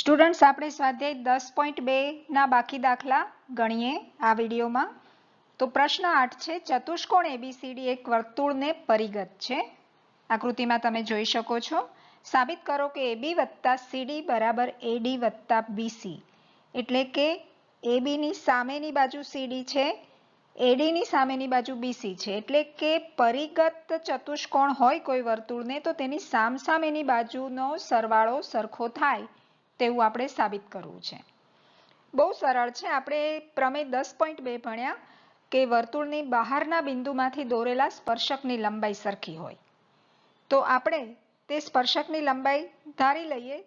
Students, આપણે સ્વાધ્યાય દસ પોઈન્ટ બેના બાકી દાખલા ગણીએ આ વિડીયોમાં. તો પ્રશ્ન આઠ છે, ચતુષ્કોણ એબીસીડી એક વર્તુળને પરિગત છે. આકૃતિમાં તમે જોઈ શકો છો. સાબિત કરો કે એબી વત્તા સીડી બરાબર એડી વત્તા બીસી એટલે કે એબીની સામેની બાજુ સીડી છે એડીની સામેની બાજુ બીસી છે. એટલે કે પરિગત ચતુષ્કોણ હોય કોઈ વર્તુળને, તો તેની સામસામેની બાજુનો સરવાળો સરખો થાય. તેવું આપણે સાબિત કરવું છે. બહુ સરળ છે. આપણે પ્રમેય દસ પોઈન્ટ બે ભણ્યા કે વર્તુળની બહારના બિંદુમાંથી દોરેલા સ્પર્શકની લંબાઈ સરખી હોય. તો આપણે તે સ્પર્શકની લંબાઈ ધારી લઈએ.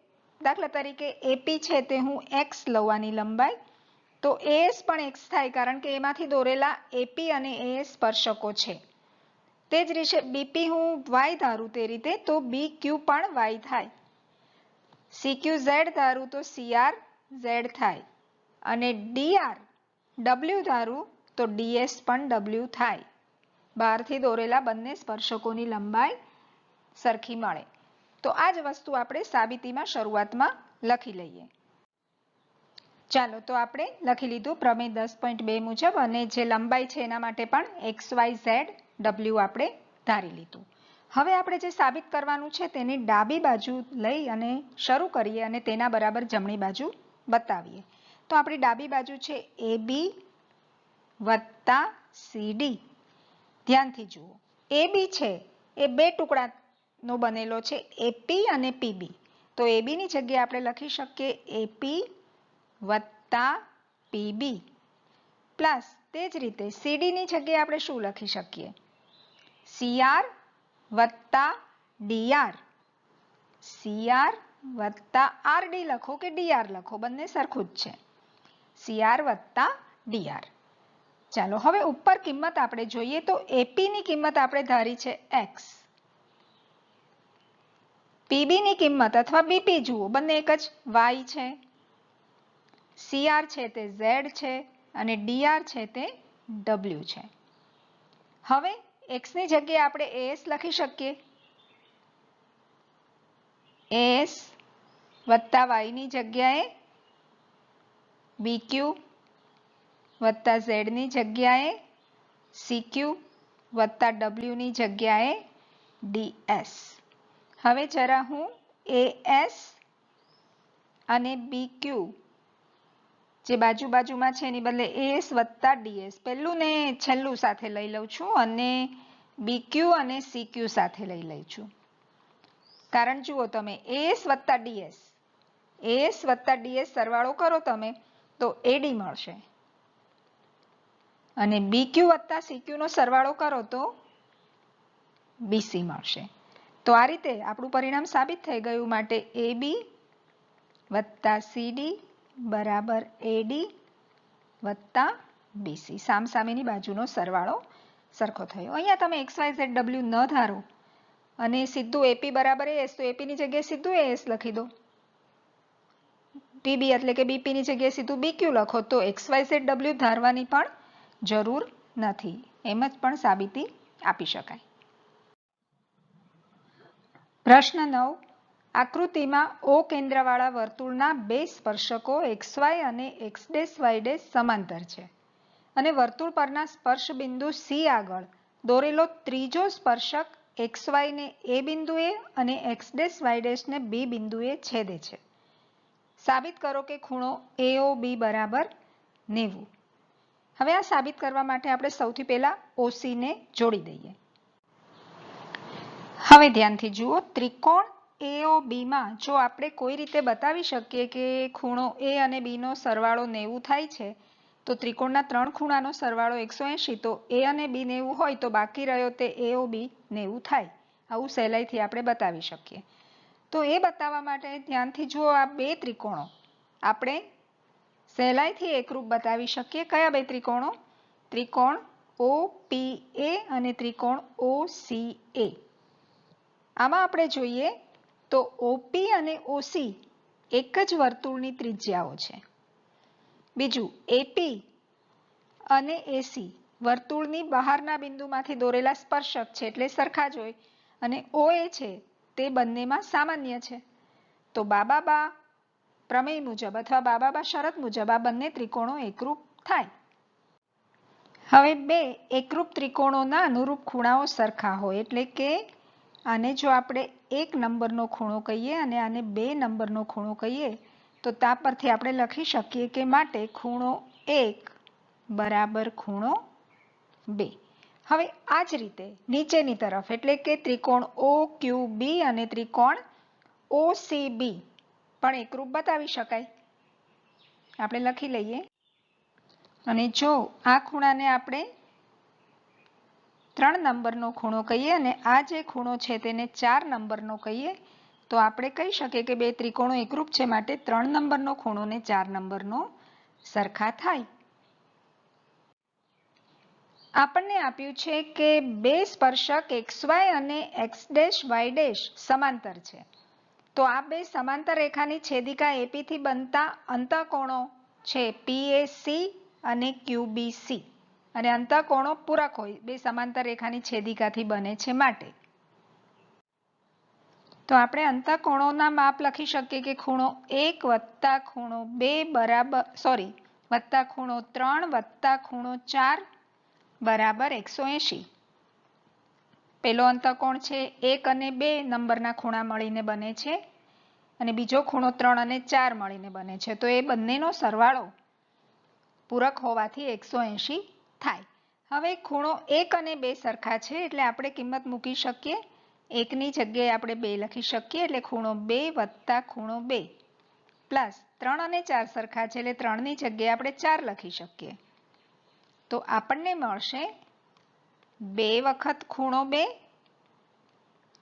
દાખલા તરીકે એપી છે તે હું એક્સ લવાની લંબાઈ. તો એએસ પણ એક્સ થાય કારણ કે એમાંથી દોરેલા એપી અને એએસ સ્પર્શકો છે. તે જ રીતે બીપી હું વાય ધારું તે રીતે તો બી ક્યુ પણ વાય થાય. સીક્યુ ઝેડ ધારું તો સીઆર ઝેડ થાય અને ડીઆર ડબલ્યુ ધારું તો ડીએસ પણ ડબલ્યુ થાય. બહારથી દોરેલા બંને સ્પર્શકોની લંબાઈ સરખી મળે. તો આ જ વસ્તુ આપણે સાબિતીમાં શરૂઆતમાં લખી લઈએ. ચાલો તો આપણે લખી લીધું પ્રમેય દસ પોઈન્ટ બે મુજબ અને જે લંબાઈ છે એના માટે પણ એક્સ વાય ઝેડ ડબલ્યુ આપણે ધારી લીધું. હવે આપણે જે સાબિત કરવાનું છે તેની ડાબી બાજુ લઈ અને શરૂ કરીએ અને તેના બરાબર જમણી બાજુ બતાવીએ. તો આપણી ડાબી બાજુ છે એ, બી, વત્તા સીડી ધ્યાનથી જુઓ. એ, બી છે એ બે ટુકડાનો બનેલો છે એપી અને પીબી તો એબીની જગ્યાએ આપણે લખી શકીએ એપી વત્તા પીબી પ્લસ તે જ રીતે સીડીની જગ્યાએ આપણે શું લખી શકીએ? સીઆર વત્તા ડીઆર સીઆર વત્તા આરડી લખો કે ડીઆર લખો? બંને સરખું જ છે. સીઆર વત્તા ડીઆર ચાલો, હવે ઉપર કિંમત આપણે જોઈએ તો એપીની કિંમત આપણે ધારી છે એક્સ પીબીની કિંમત અથવા બીપી જુઓ, બંને એક જ વાય છે. સીઆર છે તે ઝેડ છે અને ડીઆર છે તે ડબલ્યુ છે. હવે એક્સની જગ્યાએ આપણે એએસ લખી શકીએ. એસ વત્તા વાયની જગ્યાએ બીક્યુ વત્તા ઝેડની જગ્યાએ સીક્યુ વત્તા ડબલ્યુની જગ્યાએ ડીએસ હવે જરા હું એએસ અને બીક્યુ જે બાજુ બાજુમાં છે એની બદલે એએસ વત્તા ડીએસ. પહેલું ને છેલ્લું સાથે લઈ લઉં છું અને બીક્યુ અને સીક્યુ સાથે લઈ લઈ છું. કારણ જુઓ તમે, એએસ વત્તા ડીએસ. એએસ વત્તા ડીએસ સરવાળો કરો તમે, તો એડી મળશે. અને બીક્યુ વત્તા સીક્યુનો સરવાળો કરો તો બીસી મળશે. તો આ રીતે આપણું પરિણામ સાબિત થઈ ગયું માટે એબી વત્તા સીડી બરાબર એડી વત્તા બીસી સામસામેની બાજુનો સરવાળો સરખો થયો. અહીંયા તમે એક્સ વાય ઝેડ ડબલ્યુ ન ધારો અને સીધું એપી બરાબર એસ તો એપીની જગ્યાએ સીધું એસ લખી દો. પીબી એટલે કે બીપીની જગ્યાએ સીધું બીક્યુ લખો, તો એક્સ વાય ઝેડ ડબલ્યુ ધારવાની પણ જરૂર નથી. એમ જ પણ સાબિતી આપી શકાય. પ્રશ્ન નવ. આકૃતિમાં ઓ કેન્દ્રવાળા વર્તુળના બે સ્પર્શકો એક્સ વાય અને એક્સ ડેશ વાય ડેશ સમાંતર છે. અને વર્તુળ પરના સ્પર્શ બિંદુ સી આગળ દોરેલો ત્રીજો સ્પર્શક એક્સ વાયને એ બિંદુએ અને એક્સ ડેશ વાય ડેશને બી બિંદુએ છેદે છે. સાબિત કરો કે ખૂણો એઓ બી બરાબર નેવું. હવે આ સાબિત કરવા માટે આપણે સૌથી પહેલા ઓસીને જોડી દઈએ. હવે ધ્યાનથી જુઓ, ત્રિકોણ એઓબીમાં જો આપણે કોઈ રીતે બતાવી શકીએ કે ખૂણો એ અને બીનો સરવાળો નેવું થાય છે, તો ત્રિકોણના ત્રણ ખૂણાનો સરવાળો એકસો એંશી, તો એ અને બી નેવું હોય તો બાકી રહ્યો તે એઓ બી નેવું થાય. આવું સહેલાઈથી આપણે બતાવી શકીએ. તો એ બતાવવા માટે ધ્યાનથી જુઓ આ બે ત્રિકોણો. આપણે સહેલાઈથી એકરૂપ બતાવી શકીએ કયા બે ત્રિકોણો? ત્રિકોણ ઓ પી એ અને ત્રિકોણ ઓ સી એ. આમાં આપણે જોઈએ તો ઓપી અને ઓસી એક જ વર્તુળની ત્રિજ્યાઓ છે. બીજું એપી અને એસી વર્તુળની બહારના બિંદુમાંથી દોરેલા સ્પર્શક છે એટલે સરખા જ હોય. અને ઓએ છે તે બંનેમાં સામાન્ય છે. તો બાબા બા પ્રમેય મુજબ અથવા બાબાબા શરત મુજબ આ બંને ત્રિકોણો એકરૂપ થાય. હવે બે એકરૂપ ત્રિકોણોના અનુરૂપ ખૂણાઓ સરખા હોય એટલે કે આને જો આપણે એક નંબરનો ખૂણો કહીએ અને આને બે નંબરનો ખૂણો કહીએ, તો તા પરથી આપણે લખી શકીએ કે માટે ખૂણો એક બરાબર ખૂણો બે. હવે આ જ રીતે નીચેની તરફ, એટલે કે ત્રિકોણ ઓ ક્યુ બી અને ત્રિકોણ ઓ સી બી પણ એકરૂપ બતાવી શકાય. આપણે લખી લઈએ. અને જો આ ખૂણાને આપણે ત્રણ નંબરનો ખૂણો કહીએ અને આ જે ખૂણો છે તેને ચાર નંબરનો કહીએ, તો આપણે કહી શકીએ કે બે ત્રિકોણો એકરૂપ છે માટે ત્રણ નંબરનો ખૂણો ને ચાર નંબરનો સરખા થાય. આપણને આપ્યું છે કે બે સ્પર્શક એક્સ વાય અને એક્સ ડેશ વાય ડેશ સમાંતર છે. તો આ બે સમાંતર રેખાની છેદિકા એપીથી બનતા અંતઃકોણો છે પીએસી અને ક્યુબીસી અને અંતઃકોણો પૂરક હોય. બે સમાંતર રેખાની છેદિકાથી બને છે માટે. તો આપણે અંતઃકોણોના માપ લખી શકીએ કે ખૂણો એક વત્તા ખૂણો બે બરાબર સોરી વત્તા ખૂણો ત્રણ વત્તા ખૂણો ચાર બરાબર એકસો એંશી. પેલો અંતઃકોણ છે એક અને બે નંબરના ખૂણા મળીને બને છે અને બીજો ખૂણો ત્રણ અને ચાર મળીને બને છે. તો એ બંનેનો સરવાળો પૂરક હોવાથી એકસો એંશી થાય. હવે ખૂણો એક અને બે સરખા છે એટલે આપણે કિંમત મૂકી શકીએ. એકની જગ્યાએ આપણે બે લખી શકીએ એટલે ખૂણો બે વત્તા ખૂણો બે. પ્લસ ત્રણ અને ચાર સરખા છે એટલે ત્રણની જગ્યાએ આપણે ચાર લખી શકીએ. તો આપણને મળશે બે વખત ખૂણો બે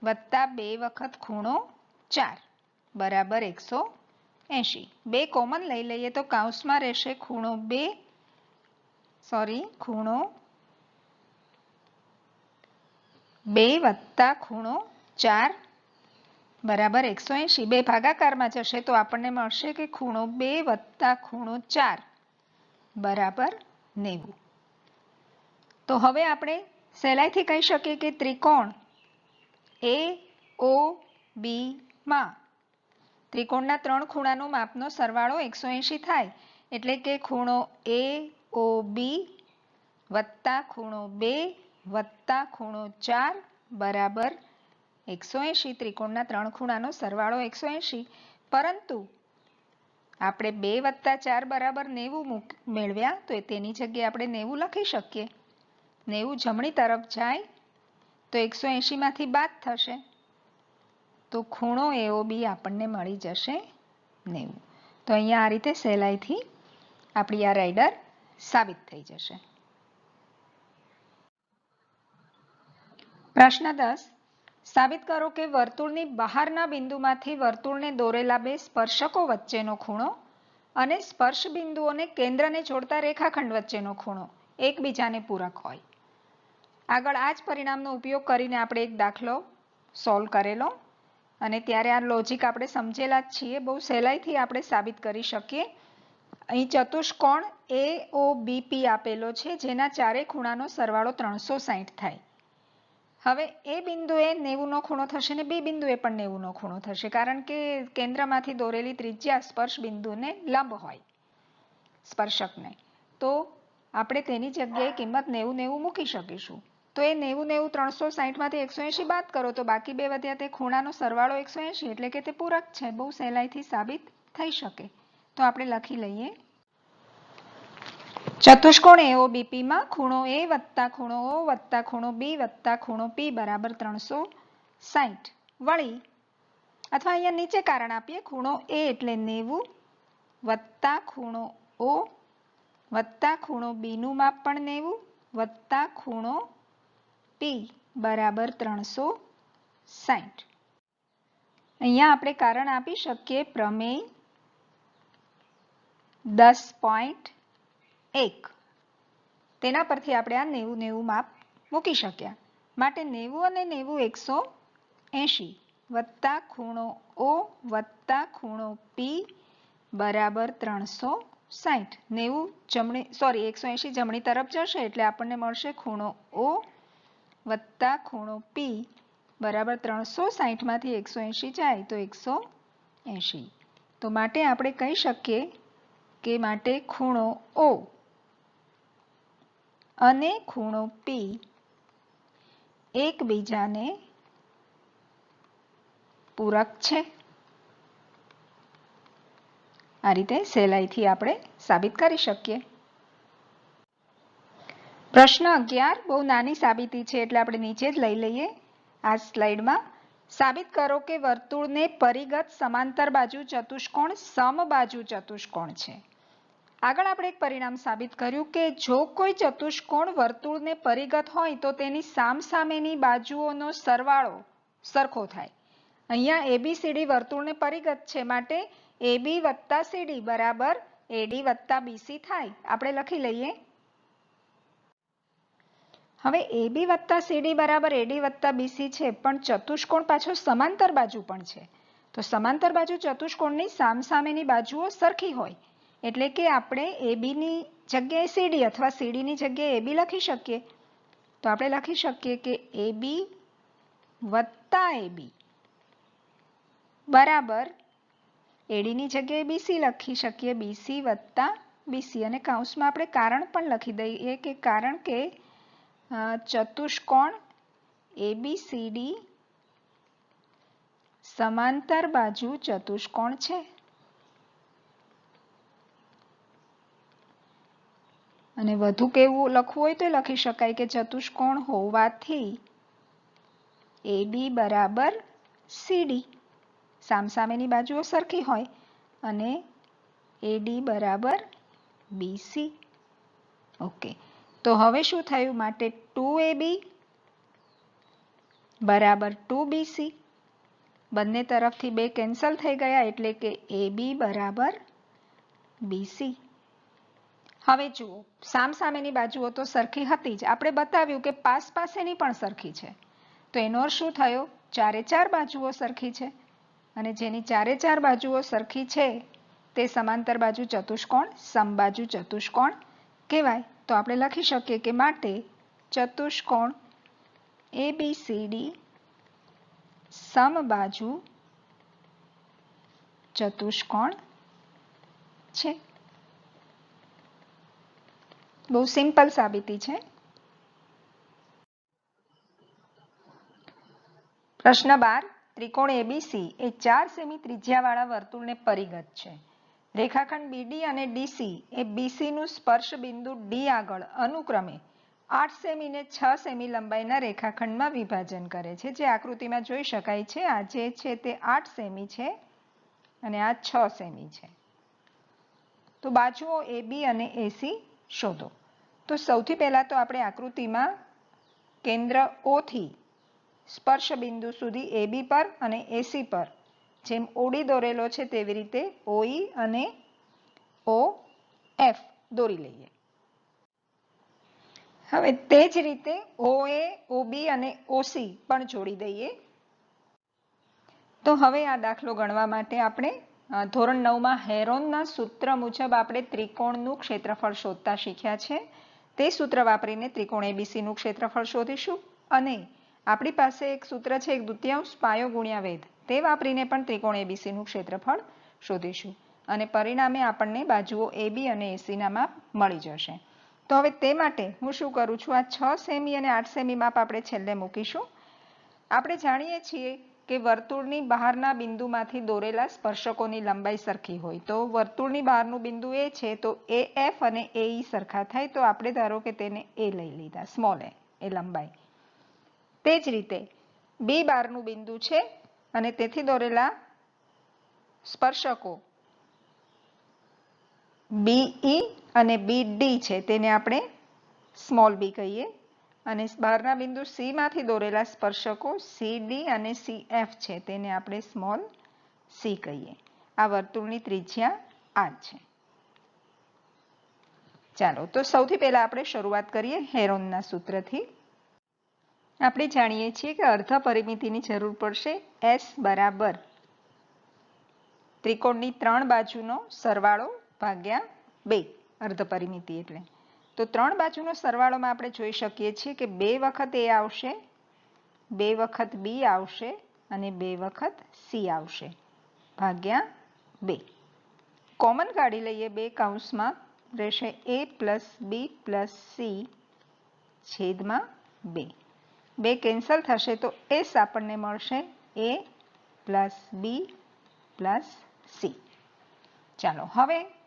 વત્તા બે વખત ખૂણો ચાર. બરાબર એકસો એંશી. બે કોમન લઈ લઈએ તો કાઉસમાં રહેશે ખૂણો બે સોરી, ખૂણો બે વત્તા ખૂણો ચાર બરાબર એકસો એંશી. બે ભાગાકારમાં જશે તો આપણને મળશે કે ખૂણો બે વત્તા ખૂણો ચાર બરાબર નેવું. તો હવે આપણે સહેલાઈથી કહી શકીએ કે ત્રિકોણ એ ઓ બી માં. ત્રિકોણના ત્રણ ખૂણાનો માપનો સરવાળો એકસો એંશી થાય એટલે કે ખૂણો એ ઓ બી વત્તા ખૂણો બે વત્તા ખૂણો ચાર બરાબર એકસો એંશી ત્રિકોણના ત્રણ ખૂણાનો સરવાળો એકસો એંશી. પરંતુ આપણે બે વત્તા ચાર બરાબર નેવું મેળવ્યા તો તેની જગ્યાએ આપણે નેવું લખી શકીએ. નેવું જમણી તરફ જાય તો એકસો એંશીમાંથી બાદ થશે. તો ખૂણો એઓ બી આપણને મળી જશે નેવું. તો અહીંયા આ રીતે સહેલાઈથી આપણી આ રાઈડર સાબિત થઈ જશે. પ્રશ્ન દસ. સાબિત કરો કે વર્તુળની બહારના બિંદુમાંથી વર્તુળને દોરેલા બે સ્પર્શકો વચ્ચેનો ખૂણો અને સ્પર્શ બિંદુઓને કેન્દ્રને જોડતા રેખાખંડ વચ્ચેનો ખૂણો એકબીજાને પૂરક હોય. આગળ આ જ પરિણામનો ઉપયોગ કરીને આપણે એક દાખલો સોલ્વ કરેલો અને ત્યારે આ લોજિક આપણે સમજેલા જ છીએ. બહુ સહેલાઈથી આપણે સાબિત કરી શકીએ. અહીં ચતુષ્કોણ એ ઓ બીપી આપેલો છે, જેના ચારે ખૂણાનો સરવાળો ત્રણસો સાહીઠ થાય. હવે એ બિંદુએ નેવુંનો ખૂણો થશે ને બી બિંદુએ પણ નેવુંનો ખૂણો થશે, કારણ કે કેન્દ્રમાંથી દોરેલી ત્રિજ્યા સ્પર્શ બિંદુને લંબ હોય, સ્પર્શકને. તો આપણે તેની જગ્યાએ કિંમત નેવું નેવું મૂકી શકીશું. તો એ નેવું નેવું ત્રણસો સાહીઠમાંથી એકસો એંશી બાદ કરો, તો બાકી બે વધ્યા તે ખૂણાનો સરવાળો એકસો એંશી, એટલે કે તે પૂરક છે, બહુ સહેલાઈથી સાબિત થઈ શકે. તો આપણે લખી લઈએ. ચતુષ્કોણ એઓ બીપીમાં ખૂણો એ વત્તા ખૂણો ઓ વત્તા ખૂણો બી વત્તા ખૂણો પી બરાબર ત્રણસો સાહીઠ વળી, અથવા અહીંયા નીચે કારણ આપીએ, ખૂણો એ એટલે નેવું વત્તા ખૂણો ઓ વત્તા ખૂણો બીનું માપ પણ નેવું વત્તા ખૂણો પી બરાબર ત્રણસો સાહીઠ અહીંયા આપણે કારણ આપી શકીએ પ્રમેય દસ પોઈન્ટ એક. તેના પરથી આપણે આ નેવું નેવું માપ મૂકી શક્યા. માટે નેવું અને નેવું એકસો એંશી વત્તા ખૂણો ઓ વત્તા ખૂણો પી બરાબર ત્રણસો સાઠ નેવું જમણી, સોરી, એકસો એંશી જમણી તરફ જશે એટલે આપણને મળશે ખૂણો ઓ વત્તા ખૂણો પી બરાબર ત્રણસો સાહીઠમાંથી એકસો એંશી જાય તો એકસો એંશી. તો માટે આપણે કહી શકીએ કે માટે ખૂણો ઓ અને ખૂણો પી એકબીજાને પૂરક છે. આ રીતે સહેલાઈથી આપણે સાબિત કરી શકીએ. પ્રશ્ન અગિયાર. બહુ નાની સાબિતી છે એટલે આપણે નીચે જ લઈ લઈએ. આ સ્લાઇડમાં સાબિત કરો કે વર્તુળને પરિગત સમાંતર બાજુ ચતુષ્કોણ સમબાજુ ચતુષ્કોણ છે. આગળ આપણે એક પરિણામ સાબિત કર્યું કે જો કોઈ ચતુષ્કોણ વર્તુળને પરિગત હોય તો તેની સામસામેની બાજુઓનો સરવાળો સરખો થાય. અહીંયા એબીસીડી વર્તુળને પરિગત છે માટે એબી વત્તા સીડી બરાબર એડી વત્તા બીસી થાય. આપણે લખી લઈએ. હવે એબી વત્તા સીડી બરાબર એડી વત્તા બીસી છે, પણ ચતુષ્કોણ પાછો સમાંતર બાજુ પણ છે. તો સમાંતર બાજુ ચતુષ્કોણની સામસામેની બાજુઓ સરખી હોય. એટલે કે આપણે એબીની જગ્યાએ સીડી અથવા સીડીની જગ્યાએ એબી લખી શકીએ. તો આપણે લખી શકીએ કે એબી વત્તા એબી બરાબર. એડીની જગ્યાએ બીસી લખી શકીએ. બીસી વત્તા બીસી અને કૌંસમાં આપણે કારણ પણ લખી દઈએ કે કારણ કે ચતુષ્કોણ એબીસીડી સમાંતર બાજુ ચતુષ્કોણ છે. અને વધુ કેવું લખવું હોય તો લખી શકાય કે ચતુષ્કોણ હોવાથી. એ બી બરાબર સીડી સામસામેની બાજુઓ સરખી હોય. અને એડી બરાબર બીસી ઓકે. તો હવે શું થયું માટે ટુ એબી બરાબર ટુ બીસી બંને તરફથી બે કેન્સલ થઈ ગયા એટલે કે એ બી બરાબર બીસી હવે જુઓ સામસામેની બાજુઓ તો સરખી હતી જ. આપણે બતાવ્યું કે પાસ પાસેની પણ સરખી છે. તો એનો શું થયો? ચારે ચાર બાજુઓ સરખી છે. અને જેની ચારે ચાર બાજુઓ સરખી છે, તે સમાંતર બાજુ ચતુષ્કોણ, સમબાજુ ચતુષ્કોણ કહેવાય. તો આપણે લખી શકીએ કે માટે ચતુષ્કોણ એ બી સી ડી સમબાજુ ચતુષ્કોણ છે. બહુ સિમ્પલ સાબિતી છે. પ્રશ્ન બાર, ત્રિકોણ એબીસી એ ચાર સેમી ત્રિજ્યાવાળા વર્તુળને પરિગત છે. રેખાખંડ બીડી અને ડીસી એ બીસી નું સ્પર્શ બિંદુ ડી આગળ અનુક્રમે આઠ સેમી ને છ સેમી લંબાઈના રેખાખંડમાં વિભાજન કરે છે. જે આકૃતિમાં જોઈ શકાય છે, આ જે છે તે આઠ સેમી છે અને આ છ સેમી છે. તો બાજુઓ એબી અને એસી શોધો. તો સૌથી પહેલાં તો આપણે આકૃતિમાં કેન્દ્ર ઓથી સ્પર્શ બિંદુ સુધી એબી પર અને એસી પર જેમ ઓડી દોરેલો છે તેવી રીતે ઓઈ અને ઓ એફ દોરી લઈએ. હવે તે જ રીતે ઓએ ઓબી અને ઓસી પણ જોડી દઈએ. તો હવે આ દાખલો ગણવા માટે આપણે ધોરણ નવમાં હેરોનના સૂત્ર મુજબ આપણે ત્રિકોણનું ક્ષેત્રફળ શોધતા શીખ્યા છે. તે સૂત્ર વાપરીને ત્રિકોણ એબીસીનું ક્ષેત્રફળ શોધીશું અને આપણી પાસે એક સૂત્ર છે, એક દ્વિતીયાંશ પાયો ગુણ્યા વેધ તે વાપરીને પણ ત્રિકોણ એબીસીનું ક્ષેત્રફળ શોધીશું અને પરિણામે આપણને બાજુઓ એબી અને એસીના માપ મળી જશે. તો હવે તે માટે હું શું કરું છું? આ છ સેમી અને આઠ સેમી માપ આપણે છેલ્લે મૂકીશું. આપણે જાણીએ છીએ કે વર્તુળની બહારના બિંદુમાંથી દોરેલા સ્પર્શકોની લંબાઈ સરખી હોય. તો વર્તુળની બહારનું બિંદુ એ છે, તો એ એફ અને એ સરખા થાય, તો આપણે ધારો કે તેને એ લઈ લીધા સ્મોલ એ એ લંબાઈ. તે જ રીતે બી બારનું બિંદુ છે, અને તેથી દોરેલા સ્પર્શકો બીઈ અને બી ડી છે, તેને આપણે સ્મોલ બી કહીએ. અને બહારના બિંદુ સી માંથી દોરેલા સ્પર્શકો સી ડી અને સી એફ છે. તેને આપણે સ્મોલ સી કહીએ. આ વર્તુળની ત્રિજ્યા આ છે. ચાલો, તો સૌથી પહેલા આપણે શરૂઆત કરીએ હેરોનના સૂત્રથી. આપણે જાણીએ છીએ કે અર્ધ પરિમિતિની જરૂર પડશે એસ બરાબર. ત્રિકોણની ત્રણ બાજુનો સરવાળો ભાગ્યા બે અર્ધ પરિમિતિ એટલે. તો ત્રણ બાજુનો સરવાળોમાં આપણે જોઈ શકીએ છીએ કે બે વખત એ આવશે, બે વખત બી આવશે અને બે વખત સી આવશે. ભાગ્યા બે. કોમન કાઢી લઈએ બે કાઉન્સમાં રહેશે A plus B plus C છેદમાં બે. બે કેન્સલ થશે તો એસ આપણને મળશે A plus B plus C. ચાલો, હવે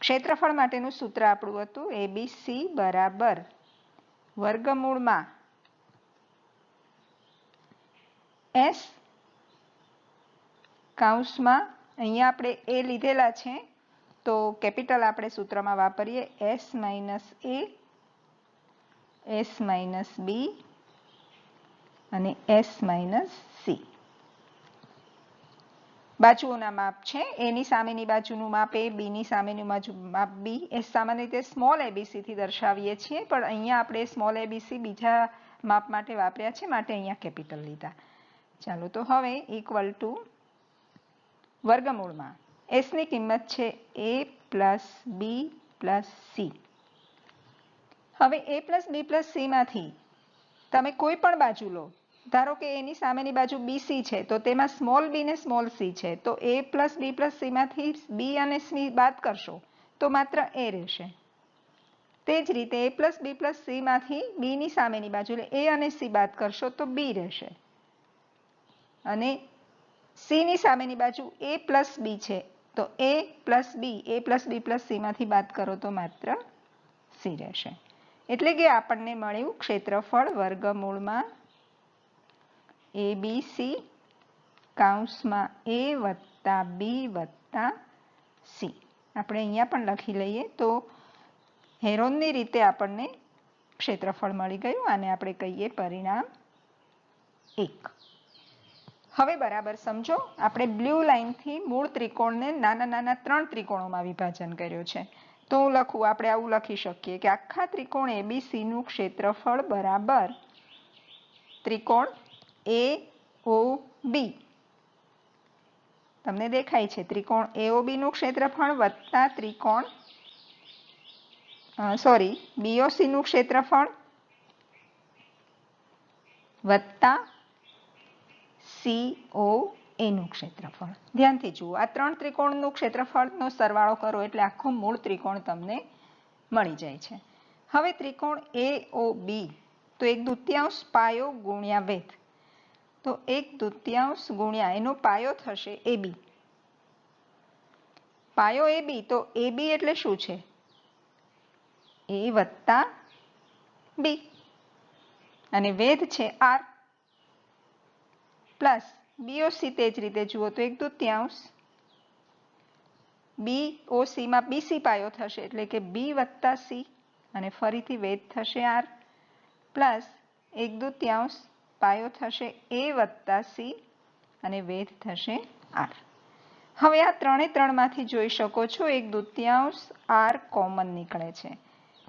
ક્ષેત્રફળ માટેનું સૂત્ર આપણું હતું એ બી સી બરાબર. વર્ગમૂળમાં એસ કાઉસમાં અહીંયા આપણે એ લીધેલા છે, તો કેપિટલ આપણે સૂત્રમાં વાપરીએ. S minus A S minus B અને એસ માઇનસ સી બાજુઓના માપ છે. એની સામેની બાજુનું માપ એ બીની સામેનું બાજુ માપ બી એ સામાન્ય રીતે સ્મોલ એબીસીથી દર્શાવીએ છીએ, પણ અહીંયા આપણે સ્મોલ એબીસી બીજા માપ માટે વાપર્યા છે, માટે અહીંયા કેપિટલ લીધા. ચાલો, તો હવે ઇક્વલ ટુ વર્ગમૂળમાં. એસની કિંમત છે A plus B plus C હવે એ પ્લસ બી પ્લસ સીમાંથી તમે કોઈ પણ બાજુ લો. ધારો કે એની સામેની બાજુ બીસી છે, તો તેમાં સ્મોલ બી ને સ્મોલ સી છે, તો એ પ્લસ બી પ્લસ સીમાંથી બી અને સી બાદ કરશો, તો માત્ર એ રહેશે. તે જ રીતે એ પ્લસ બી પ્લસ સીમાંથી બીની સામેની બાજુ, એટલે એ અને સી બાદ કરશો, તો બી રહેશે. અને સીની સામેની બાજુ એ પ્લસ બી છે, તો A plus B A plus B plus સીમાંથી બાદ કરો, તો માત્ર સી રહેશે. એટલે કે આપણને મળ્યું ક્ષેત્રફળ વર્ગમૂળમાં એ બી સી કાઉન્સમાં એ વત્તા બી વત્તા સી આપણે અહીંયા પણ લખી લઈએ તો હેરોનની રીતે આપણને ક્ષેત્રફળ મળી ગયું આને આપણે કહીએ પરિણામ એક. હવે બરાબર સમજો, આપણે બ્લુ લાઇનથી મૂળ ત્રિકોણને નાના નાના ત્રણ ત્રિકોણોમાં વિભાજન કર્યો છે. તો હું લખું, આપણે આવું લખી શકીએ કે આખા ત્રિકોણ એબીસીનું ક્ષેત્રફળ બરાબર ત્રિકોણ એ ઓ બી તમને દેખાય છે ત્રિકોણ એઓબીનું ક્ષેત્રફળ વત્તા ત્રિકોણ સોરી બીઓસીનું ક્ષેત્રફળ વત્તા સીઓ એનું ક્ષેત્રફળ. ધ્યાનથી જુઓ, આ ત્રણ ત્રિકોણનું ક્ષેત્રફળનો સરવાળો કરો એટલે આખો મૂળ ત્રિકોણ તમને મળી જાય છે. હવે ત્રિકોણ એ ઓ બી તો એક દ્વિતીયાંશ પાયો ગુણ્યા વેધ તો એક તૃતીયાંશ ગુણ્યા એનો પાયો થશે એ બી. પાયો એ બી, તો એ બી એટલે શું છે? એ વત્તા બી. અને વેધ છે આર. પ્લસ બીઓસી તે જ રીતે જુઓ તો એક તૃતીયાંશ. બી ઓસીમાં બીસી પાયો થશે એટલે કે બી વત્તા સી અને ફરીથી વેધ થશે આર. પ્લસ એક દુત્યાંશ પાયો થશે એ વત્તા સી અને વેધ થશે આર. હવે આ ત્રણે ત્રણમાંથી જોઈ શકો છો, એક દુત્યાંશ આર કોમન નીકળે છે.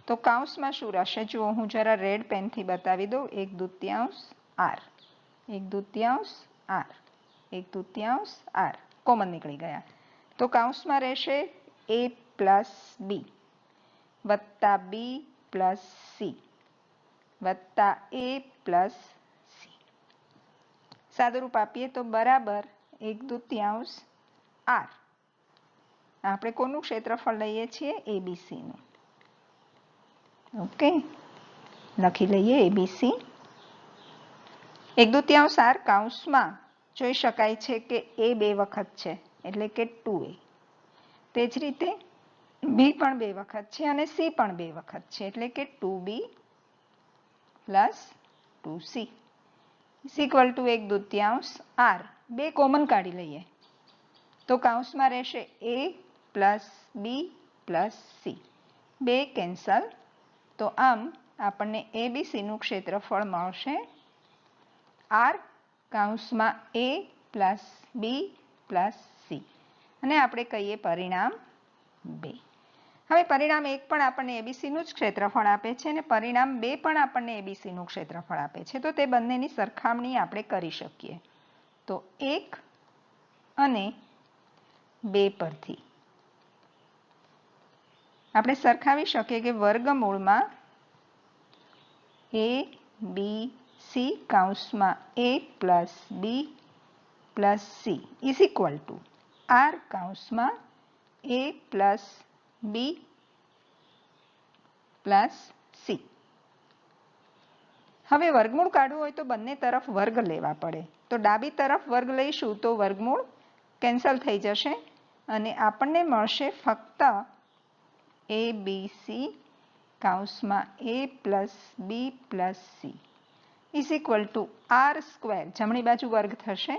તો કાઉન્સમાં શું રહેશે? જુઓ, હું જરા રેડ પેનથી બતાવી દઉં. એક દુત્યાંશ આર. એક દુત્યાંશ આર. એક દુત્યાંશ આર. કોમન નીકળી ગયા. તો કાઉન્સમાં રહેશે એ પ્લસ બી વત્તા બી પ્લસ સી વત્તા એ પ્લસ સાદુરૂપ આપીએ તો બરાબર એક દુત્યાંશ આર. આપણે કોનું ક્ષેત્રફળ લઈએ છીએ? એબીસીનું. ઓકે? લખી લઈએ એબીસી. એક દુત્યાંશ આર કાઉન્સમાં જોઈ શકાય છે કે એ બે વખત છે, એટલે કે ટુ એ. તે જ રીતે બી પણ બે વખત છે અને સી પણ બે વખત છે, એટલે કે two B plus two C. Is equal to એક દુત્યાંશ આર બે કોમન કાઢી લઈએ તો કાઉન્સમાં રહેશે A plus B plus C બે કેન્સલ તો આમ આપણને એબીસીનું ક્ષેત્રફળ મળશે R કાઉન્સમાં A plus B plus C અને આપણે કહીએ પરિણામ બે હવે પરિણામ એક પણ આપણને એબીસીનું જ ક્ષેત્રફળ આપે છે અને પરિણામ બે પણ આપણને એબીસીનું ક્ષેત્રફળ આપે છે. તો તે બંનેની સરખામણી આપણે કરી શકીએ. તો એક અને બે પરથી. આપણે સરખાવી શકીએ કે વર્ગમૂળમાં A B C કાઉન્સમાં A plus B plus C is equal to R કાઉન્સમાં A plus B plus C હવે વર્ગમૂળ કાઢવું હોય તો બંને તરફ વર્ગ લેવા પડે. તો ડાબી તરફ વર્ગ લઈશું તો વર્ગમૂળ કેન્સલ થઈ જશે અને આપણને મળશે ફક્ત A B C કાઉસમાં A plus B plus C is equal to R square જમણી બાજુ વર્ગ થશે.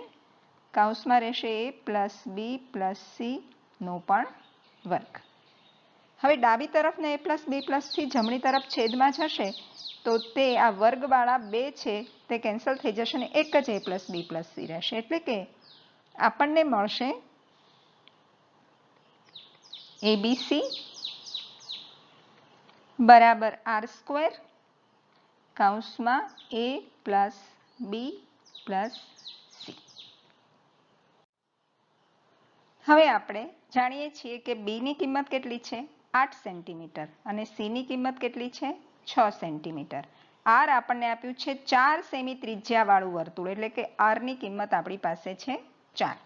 કાઉસમાં રહેશે A plus B plus C નો પણ વર્ગ. હવે ડાબી તરફને એ પ્લસ બી પ્લસથી જમણી તરફ છેદમાં જશે, તો તે આ વર્ગવાળા બે છે, તે કેન્સલ થઈ જશે અને એક જ A plus B plus C રહેશે. એટલે કે આપણને મળશે એબીસી બરાબર આર સ્ક્વેર કૌંસમાં A plus B plus C. હવે આપણે જાણીએ છીએ કે બીની કિંમત કેટલી છે? આઠ સેન્ટીમીટર. અને સીની કિંમત કેટલી છે? છ સેન્ટીમીટર. આર આપણને આપ્યું છે ચાર સેમી ત્રિજ્યાવાળું વર્તુળ, એટલે કે આરની કિંમત આપણી પાસે છે ચાર.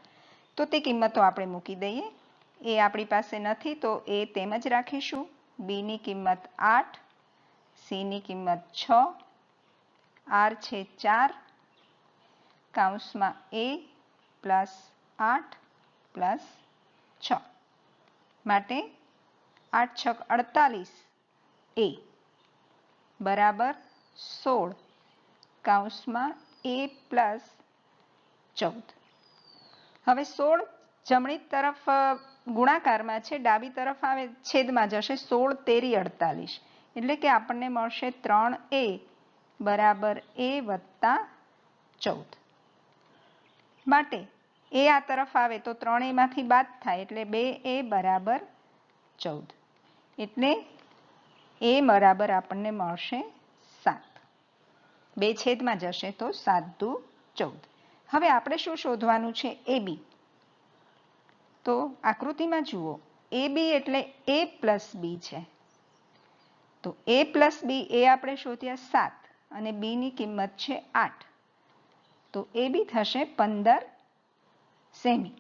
તો તે કિંમતો આપણે મૂકી દઈએ. એ આપણી પાસે નથી, તો એ તેમ જ રાખીશું. બીની કિંમત આઠ સીની કિંમત છ આર છે ચાર, કાઉન્સમાં એ પ્લસ આઠ પ્લસ છ. માટે આઠ છક અડતાલીસ. એ. બરાબર સોળ. કાઉસમાં એ પ્લસ ચૌદ. હવે સોળ જમણી તરફ ગુણાકારમાં છે, ડાબી તરફ આવે, છેદમાં જશે. સોળ તેરી અડતાલીસ. એટલે કે આપણને મળશે ત્રણ એ. બરાબર એ વત્તા ચૌદ. માટે એ આ તરફ આવે તો ત્રણ એમાંથી બાદ થાય. એટલે બે એ બરાબર ચૌદ. એટલે એ બરાબર આપણને મળશે સાત. બે છેદમાં જશે તો સાત દુ ચૌદ. હવે આપણે શું શોધવાનું છે? એ બી. તો આકૃતિમાં જુઓ. એ બી એટલે એ પ્લસ બી છે. તો એ પ્લસ બી એ આપણે શોધ્યા સાત અને બીની કિંમત છે આઠ. તો એ બી થશે પંદર સેમી.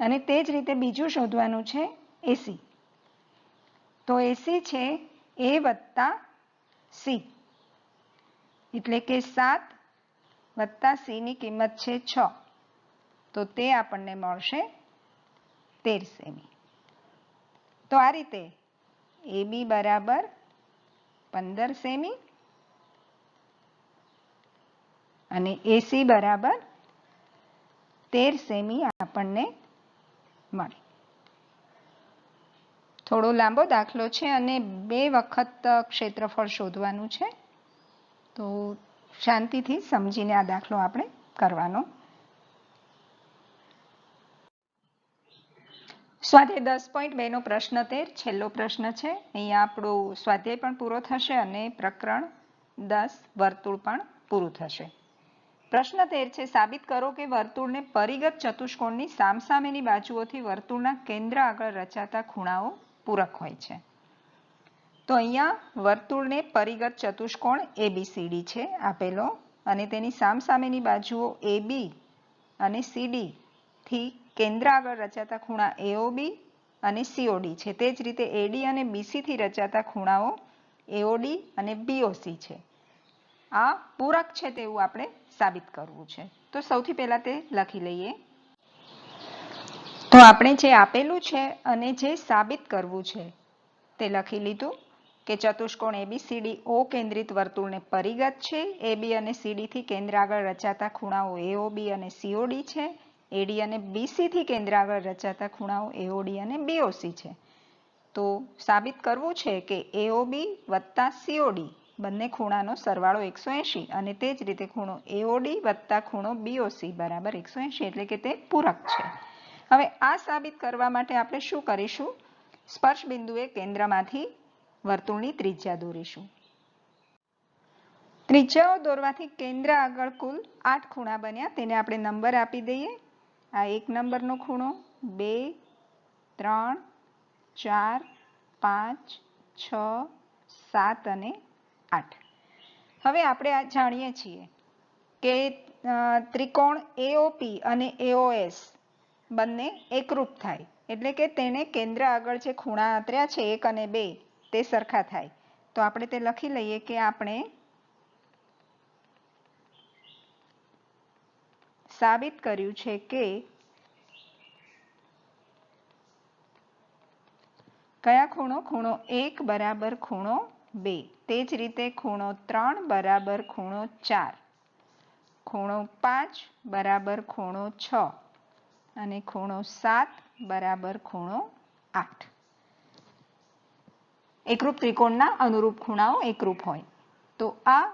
અને તે જ રીતે બીજું શોધવાનું છે એસી. તો એસી છે? એ વત્તા સી. એટલે કે સાત વત્તા સીની કિંમત છે છ. તો તે આપણને મળશે તેર સેમી. તો આ રીતે એ બી બરાબર પંદર સેમી અને એસી બરાબર તેર સેમી આપણને મળે. થોડો લાંબો દાખલો છે અને બે વખત ક્ષેત્રફળ શોધવાનું છે. તો શાંતિથી સમજીને આ દાખલો આપણે કરવાનો. સ્વાધ્યાય દસ પોઈન્ટ બેનો પ્રશ્ન તેર, છેલ્લો પ્રશ્ન છે. અહીંયા આપણો સ્વાધ્યાય પણ પૂરો થશે અને પ્રકરણ દસ, વર્તુળ પણ પૂરું થશે. પ્રશ્ન તેર છે, સાબિત કરો કે વર્તુળને પરિગત ચતુષ્કોણની સામસામેની બાજુઓથી વર્તુળના કેન્દ્ર આગળ રચાતા ખૂણાઓ પૂરક હોય છે. તો અહીંયા વર્તુળને પરિગત ચતુષ્કોણ એબીસીડી છે આપેલો અને તેની સામસામેની બાજુઓ એબી અને સીડી થી કેન્દ્ર આગળ રચાતા ખૂણા એઓબી અને સીઓડી છે. તે જ રીતે એડી અને બીસીથી રચાતા ખૂણાઓ એઓડી અને બીઓસી છે. આ પૂરક છે તેવું આપણે સાબિત કરવું છે. તો સૌથી પહેલાં તે લખી લઈએ. તો આપણે જે આપેલું છે અને જે સાબિત કરવું છે, તે લખી લીધું કે ચતુષ્કોણ એબીસીડી ઓ કેન્દ્રિત વર્તુળને પરિગત છે. એબી અને સીડીથી કેન્દ્ર આગળ રચાતા ખૂણાઓ એઓબી અને સીઓડી છે. એડી અને બીસીથી કેન્દ્ર આગળ રચાતા ખૂણાઓ એઓડી અને બીઓસી છે. તો સાબિત કરવું છે કે એઓબી વત્તા સીઓડી બંને ખૂણાનો સરવાળો એકસો એંશી અને તે જ રીતે ખૂણો એઓડી વત્તા ખૂણો બીઓસી બરાબર એકસો એંશી એટલે કે તે પૂરક છે. હવે આ સાબિત કરવા માટે આપણે શું કરીશું? સ્પર્શ બિંદુએ કેન્દ્રમાંથી વર્તુળની ત્રિજ્યા દોરીશું. ત્રિજ્યાઓ દોરવાથી કેન્દ્ર આગળ કુલ આઠ ખૂણા બન્યા. તેને આપણે નંબર આપી દઈએ. આ એક નંબરનો ખૂણો. બે, ત્રણ, ચાર, પાંચ, છ, સાત અને આઠ. હવે આપણે આ જાણીએ છીએ કે ત્રિકોણ એઓપી અને એઓએસ બંને એકરૂપ થાય. એટલે કે તેને કેન્દ્ર આગળ જે ખૂણા આતર્યા છે, એક અને બે, તે સરખા થાય. તો આપણે તે લખી લઈએ કે આપણે સાબિત કર્યું છે કે કયા ખૂણો? ખૂણો એક બરાબર ખૂણો બે. તે જ રીતે ખૂણો ત્રણ બરાબર ખૂણો ચાર. ખૂણો પાંચ બરાબર ખૂણો છ. અને ખૂણો સાત બરાબર ખૂણો આઠ. એકરૂપ ત્રિકોણના અનુરૂપ ખૂણાઓ એકરૂપ હોય. તો આ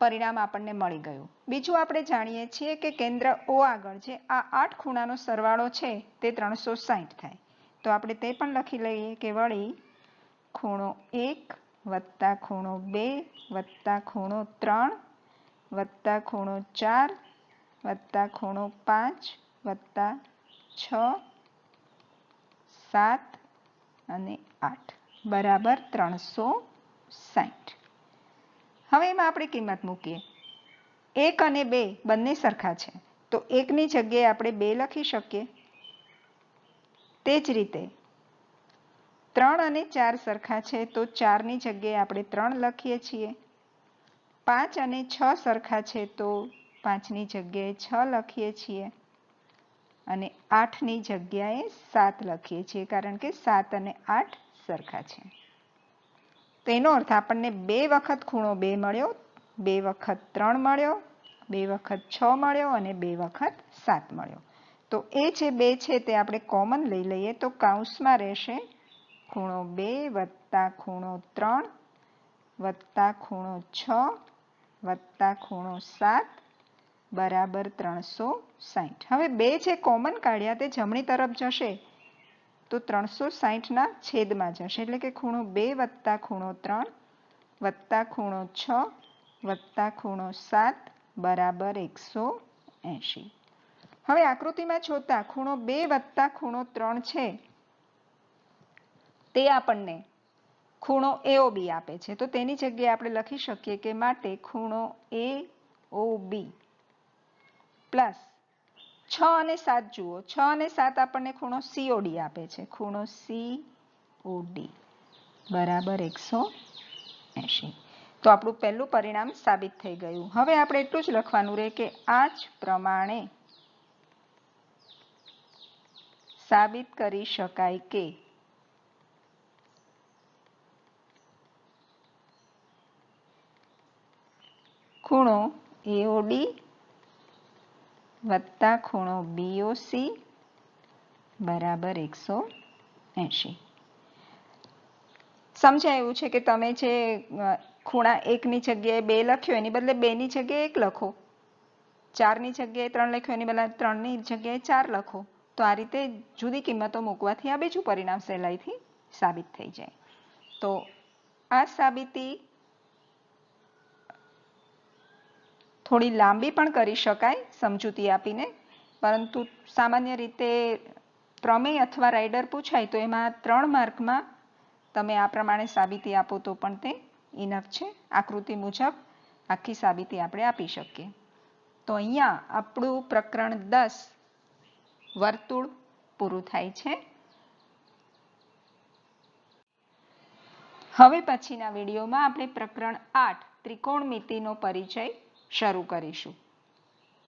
પરિણામ આપણને મળી ગયું. બીજું આપણે જાણીએ છીએ કે કેન્દ્ર ઓ આગળ જે આ આઠ ખૂણાનો સરવાળો છે તે ત્રણસો સાહીઠ થાય. તો આપણે તે પણ લખી લઈએ કે વળી ખૂણો એક વત્તા ખૂણો બે વત્તા ખૂણો ત્રણ વત્તા ખૂણો ચાર વત્તા ખૂણો પાંચ વત્તા છ, સાત અને આઠ. બરાબર ત્રણસો સાઠ હવે એમાં આપણે કિંમત મૂકીએ. એક અને બે બંને સરખા છે. તો એકની જગ્યાએ આપણે બે લખી શકીએ. તે જ રીતે ત્રણ અને ચાર સરખા છે તો ચારની જગ્યાએ આપણે ત્રણ લખીએ છીએ. પાંચ અને છ સરખા છે તો પાંચની જગ્યાએ છ લખીએ છીએ. અને આઠની જગ્યાએ સાત લખીએ છીએ, કારણ કે સાત અને આઠ સરખા છે. તેનો અર્થ આપણને બે વખત ખૂણો બે મળ્યો, બે વખત ત્રણ મળ્યો, બે વખત છ મળ્યો અને બે વખત સાત મળ્યો. તો એ જે બે છે તે આપણે કોમન લઈ લઈએ તો કાઉન્સમાં રહેશે ખૂણો બે વત્તા ખૂણો ત્રણ વત્તા ખૂણો છ વત્તા ખૂણો સાત બરાબર ત્રણસો સાહીઠ હવે બે જે કોમન, કાઢ્યા તે જમણી તરફ જશે, તો ત્રણસો સાહીઠના છેદમાં જશે. એટલે કે ખૂણો બે વત્તા ખૂણો ત્રણ, વત્તા ખૂણો છ, વત્તા ખૂણો સાત, બરાબર એકસો એંશી. હવે આકૃતિમાં જોતા ખૂણો બે વત્તા ખૂણો ત્રણ છે, તે આપણને ખૂણો એઓ બી આપે છે. તો તેની જગ્યાએ આપણે લખી શકીએ કે માટે ખૂણો એ ઓ બી પ્લસ છ અને સાત જુઓ. છ અને સાત આપણને ખૂણો સીઓડી આપે છે. ખૂણો સી ડી બરાબર એકસો એંશી. તો આપણું પહેલું પરિણામ સાબિત થઈ ગયું. હવે આપણે એટલું જ લખવાનું રહે કે આ જ પ્રમાણે સાબિત કરી શકાય કે ખૂણો એઓડી વત્તા ખૂણો બીઓસી બરાબર એકસો એંશી. સમજાય એવું છે કે તમે જે ખૂણા એકની જગ્યાએ બે લખ્યો, એની બદલે બેની જગ્યાએ એક લખો. ચારની જગ્યાએ ત્રણ લખ્યો, એની બદલે ત્રણની જગ્યાએ ચાર લખો. તો આ રીતે જુદી કિંમતો મૂકવાથી આ બીજું પરિણામ સહેલાઈથી સાબિત થઈ જાય. તો આ સાબિતી થોડી લાંબી પણ કરી શકાય સમજૂતી આપીને. પરંતુ સામાન્ય રીતે પ્રમેય અથવા રાઇડર પૂછાય તો એમાં ત્રણ માર્કમાં તમે આ પ્રમાણે સાબિતી આપો તો પણ તે ઇનફ છે. આકૃતિ મુજબ આખી સાબિતી આપણે આપી શકીએ. તો અહીંયા આપણું પ્રકરણ દસ વર્તુળ પૂરું થાય છે. હવે પછીના વિડીયોમાં આપણે પ્રકરણ આઠ ત્રિકોણમિતિનો પરિચય શરૂ કરીશું.